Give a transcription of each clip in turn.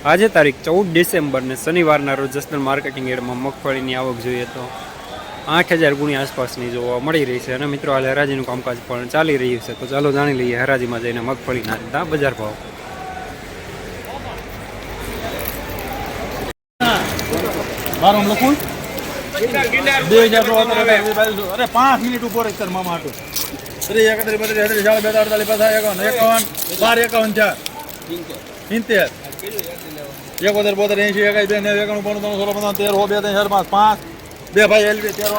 આજે તારીખ ચૌદ ડિસેમ્બરને શનિવારના રોજ જસનલ માર્કેટિંગ એડમાં મગફળીની આવક જોઈએ તો આઠ હજાર ગુણી આસપાસની જોવા મળી રહી છે અને મિત્રો હાલ હરાજીનું કામકાજ પણ ચાલી રહ્યું છે. તો ચાલો જાણી લઈએ હરાજીમાં જઈને મગફળીના રીતના બજાર ભાવ. મારું લખું? બે હજાર અરે પાંચ મિનિટ ઉપર તાર મામા હાટું. ત્રીસ એકત્રીસ બત્રીસ ત્રીસ ચાલીસ બેતાલીસ પચાસ એકાવન એકાવન બાર એકાવન ચાર. સિત્તેર એકોતેર બોતેર એંશી એકાઈ બે નેવું એકાણું બાણું ત્રણ સોળ પંદર તેર હો બે ત્રણ ચાર પાંચ પાંચ બે ભાઈ એલવી તેર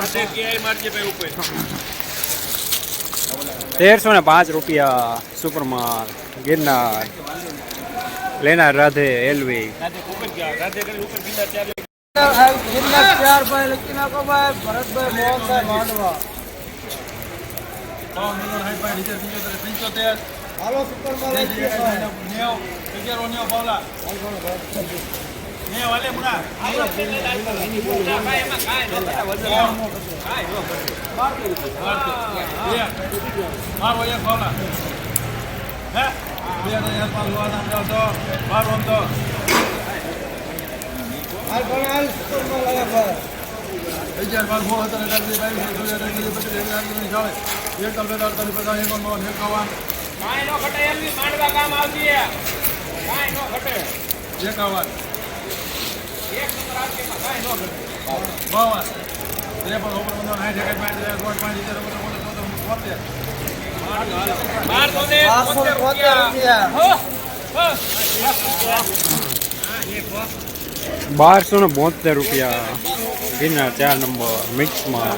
તેરસો ને પાંચ રૂપિયા સુપરમાલ ગિરનાર લેનાર રાધે એલવી પંચોતેર હાલો સુપર નેવ અગિયાર નેવ પાવલા નેવ વાલે મુના મારો વાગે પાવલા હે બે હજાર પાંચ લો નામ જાવ તો બાર ઓમ તો અગિયાર બાર સો હતા અઢાર બાવીસ ચોવીસ અઢાર બત્રીસ બે બાવન પાંચ હજાર પાંચ પાંચ હજાર બોતેર. બારસો ને બોતેર રૂપિયા. ગિરનાર ચાર નંબર મિક્સમાં.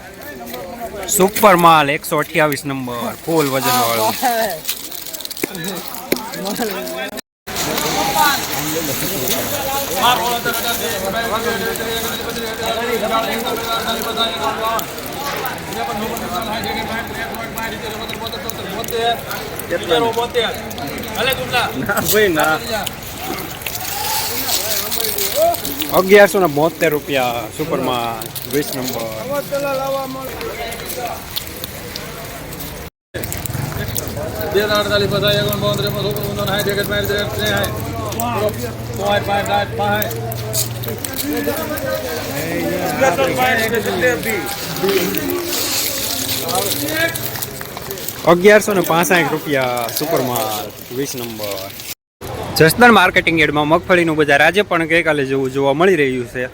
સુપર માલ એકસો અઠ્યાવીસ નંબર ફૂલ વજન વાળો અગિયારસો ને બોતેર રૂપિયા સુપર માલ વીસ નંબર અગિયારસો ને પાસઠ રૂપિયા સુપર માલ વીસ નંબર જસદણ માર્કેટિંગ યાર્ડમાં મગફળીનું બજાર આજે પણ ગઈકાલે જેવું જોવા મળી રહ્યું છે.